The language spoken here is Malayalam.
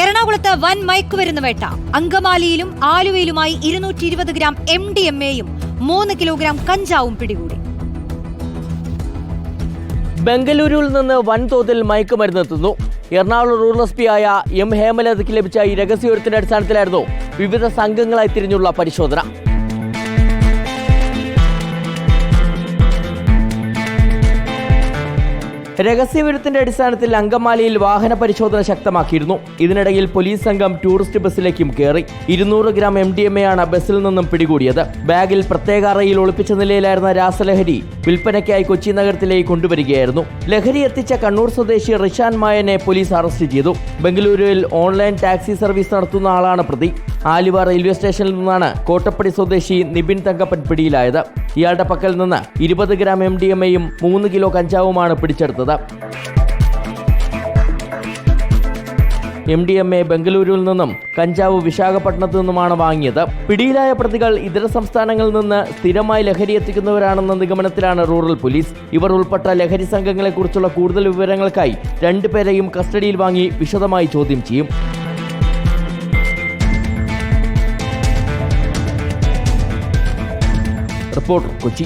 എറണാകുളത്ത് വൻ മയക്കുമരുന്ന് വേട്ട. അങ്കമാലിയിലും ആലുവയിലുമായി ഇരുന്നൂറ്റി ഇരുപത് ഗ്രാം എം ഡി എം എയും മൂന്ന് കിലോഗ്രാം കഞ്ചാവും പിടികൂടി. ബംഗളൂരുവിൽ നിന്ന് വൻതോതിൽ മയക്കുമരുന്നെത്തുന്നു എറണാകുളം റൂറൽ എസ് പി ആയ എം ഹേമലതയ്ക്ക് ലഭിച്ച ഈ രഹസ്യവിവരത്തിന്റെ അടിസ്ഥാനത്തിലായിരുന്നു വിവിധ സംഘങ്ങളായി തിരിഞ്ഞുള്ള പരിശോധന. രഹസ്യവിവരത്തിന്റെ അടിസ്ഥാനത്തിൽ അങ്കമാലിയിൽ വാഹന പരിശോധന ശക്തമാക്കിയിരുന്നു. ഇതിനിടയിൽ പോലീസ് സംഘം ടൂറിസ്റ്റ് ബസ്സിലേക്കും കയറി. ഇരുന്നൂറ് gram M D M A ആണ് ബസ്സിൽ നിന്നും പിടികൂടിയത്. ബാഗിൽ പ്രത്യേക അറയിൽ ഒളിപ്പിച്ച നിലയിലായിരുന്ന രാസലഹരി വിൽപ്പനയ്ക്കായി കൊച്ചി നഗരത്തിലേക്ക് കൊണ്ടുവരികയായിരുന്നു. ലഹരി എത്തിച്ച കണ്ണൂർ സ്വദേശി റിഷാൻ മായനെ പോലീസ് അറസ്റ്റ് ചെയ്തു. ബംഗളൂരുവിൽ ഓൺലൈൻ ടാക്സി സർവീസ് നടത്തുന്ന ആളാണ് പ്രതി. ആലുവ റെയിൽവേ സ്റ്റേഷനിൽ നിന്നാണ് കോട്ടപ്പടി സ്വദേശി നിബിൻ തങ്കപ്പൻ പിടിയിലായത്. ഇയാളുടെ പക്കൽ നിന്ന് ഇരുപത് ഗ്രാം എം ഡി എം എയും മൂന്ന് കിലോ കഞ്ചാവുമാണ് പിടിച്ചെടുത്തത്. എം ഡി എം എ ബംഗളൂരുവിൽ നിന്നും കഞ്ചാവ് വിശാഖപട്ടണത്തു നിന്നുമാണ് വാങ്ങിയത്. പിടിയിലായ പ്രതികൾ ഇതര സംസ്ഥാനങ്ങളിൽ നിന്ന് സ്ഥിരമായി ലഹരി എത്തിക്കുന്നവരാണെന്ന നിഗമനത്തിലാണ് റൂറൽ പോലീസ്. ഇവർ ഉൾപ്പെട്ട ലഹരി സംഘങ്ങളെക്കുറിച്ചുള്ള കൂടുതൽ വിവരങ്ങൾക്കായി രണ്ടുപേരെയും കസ്റ്റഡിയിൽ വാങ്ങി വിശദമായി ചോദ്യം ചെയ്യും. റിപ്പോർട്ടർ കൊച്ചി